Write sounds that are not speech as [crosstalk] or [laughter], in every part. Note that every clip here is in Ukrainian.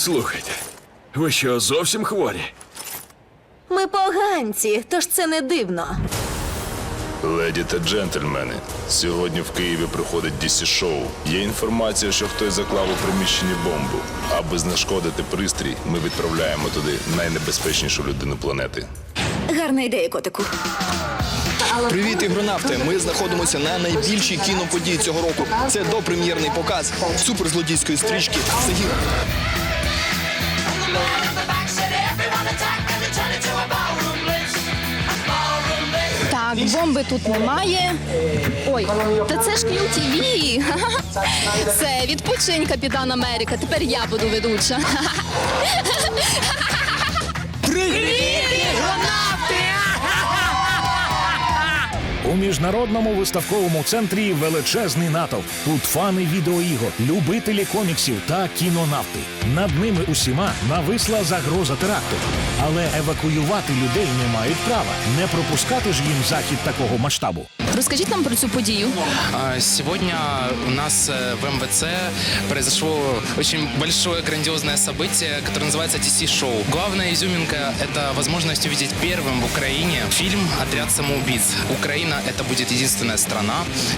Слухайте, ви що, зовсім хворі? Ми поганці, тож це не дивно. Леді та джентльмени, сьогодні в Києві проходить DC шоу. Є інформація, що хтось заклав у приміщенні бомбу. Аби знешкодити пристрій, ми відправляємо туди найнебезпечнішу людину планети. Гарна ідея, котику. Привіт, ігронавти! Ми знаходимося на найбільшій кіноподії цього року. Це допрем'єрний показ суперзлодійської стрічки Загін. Так, бомби тут немає. Ой, та це ж QTV. Це відпочинь, капітан Америка. Тепер я буду ведуча. У міжнародному виставковому центрі величезний натовп. Тут фани відеоігор, любителі коміксів та кінонавти. Над ними усіма нависла загроза теракту. Але евакуювати людей не мають права. Не пропускати ж їм захід такого масштабу. Розкажіть нам про цю подію. А, Сегодня у нас э, в МВЦ произошло очень большое грандиозное событие, которое называется DC Show. Главная изюминка — это возможность увидеть первым в Украине фильм «Отряд самоубийц». Украина — это будет единственная страна,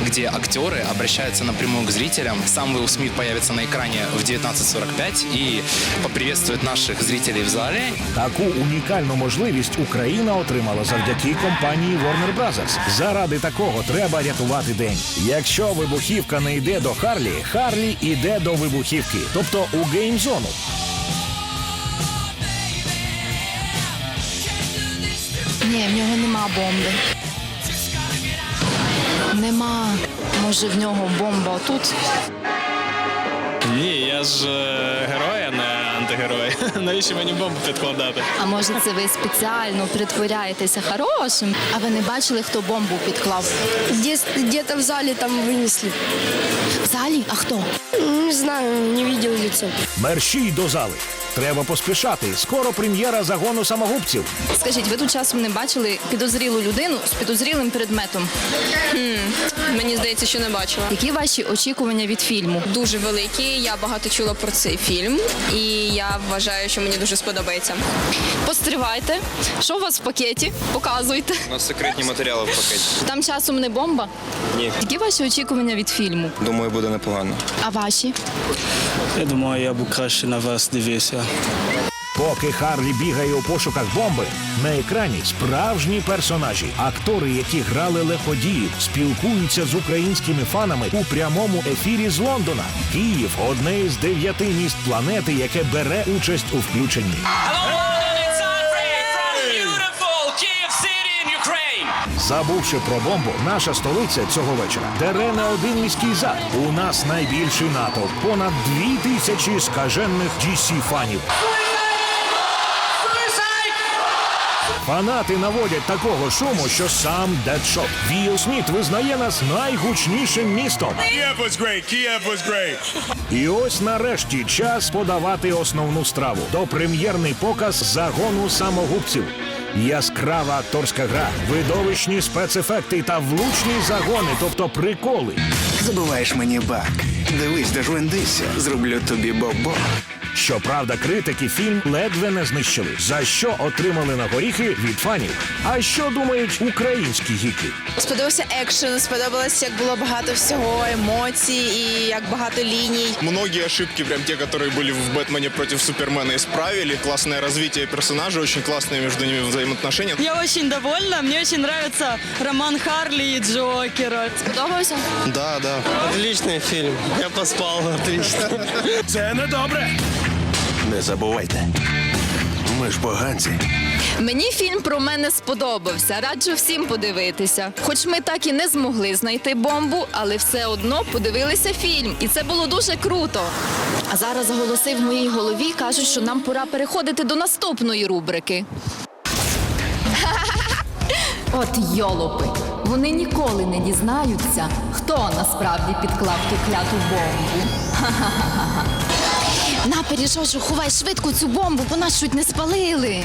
где актеры обращаются напрямую к зрителям. Сам Уилл Смит появится на экране в 19.45 и поприветствует наших зрителей в зале. Таку унікальну можливість Україна отримала завдяки компанії Warner Brothers. Заради такого треба рятувати день. Якщо вибухівка не йде до Харлі, Харлі йде до вибухівки, тобто у геймзону. Ні, в нього нема бомби. Нема. Може, в нього бомба отут. Ні, я ж Навіщо мені бомбу підкладати? А може, це ви спеціально притворяєтеся хорошим? А ви не бачили, хто бомбу підклав? Где-то в залі там винесли. В залі? А хто? Не знаю, не видел лицо. Мерщій до зали. Треба поспішати. Скоро прем'єра загону самогубців. Скажіть, ви тут часом не бачили підозрілу людину з підозрілим предметом? Мені здається, що не бачила. Які ваші очікування від фільму? Дуже великі. Я багато чула про цей фільм, і я вважаю, що мені дуже сподобається. Постривайте. Що у вас в пакеті? Показуйте. У нас секретні матеріали в пакеті. Там часом не бомба? Ні. Які ваші очікування від фільму? Думаю, буде непогано. А ваші? Я думаю, я б краще на вас дивився. Поки Харлі бігає у пошуках бомби, на екрані справжні персонажі, актори, які грали лиходіїв, спілкуються з українськими фанами у прямому ефірі з Лондона. Київ одне із дев'яти міст планети, яке бере участь у включенні. Забувши про бомбу, наша столиця цього вечора дере не один міський зад. У нас найбільший натовп понад дві тисячі скажених dc фанів. Фанати наводять такого шуму, що сам Дедшот. Віл Сміт визнає нас найгучнішим містом. І ось нарешті час подавати основну страву. Допрем'єрний показ загону самогубців. Яскрава акторська гра, видовищні спецефекти та влучні загони, тобто приколи. Забуваєш мені бак. Дивись, дожвендися, зроблю тобі бобо. Щоправда, критики фільм ледве не знищили, за що отримали на горіхи від фанів. А що думають українські гіки? Сподобався екшен, сподобалось, як було багато всього, емоцій і як багато ліній. Многие ошибки, прям те, которые были в Бэтмене против Супермена, исправили. Классное развитие персонажей, очень классные между ними взаимоотношения. Я очень довольна. Мне очень нравится роман Харли и Джокера. Сподобався? Да, да. Отличний фільм. Я поспав отлично. Це не добре. Не забувайте. Ми ж поганці. Мені фільм про мене сподобався. Раджу всім подивитися. Хоч ми так і не змогли знайти бомбу, але все одно подивилися фільм, і це було дуже круто. А зараз голоси в моїй голові кажуть, що нам пора переходити до наступної рубрики. [laughs] От йолопи. Вони ніколи не дізнаються, хто насправді підклав ту кляту бомбу. Ха-ха-ха. [laughs] На, Пиріжожу, ховай швидко цю бомбу, бо нас чуть не спалили.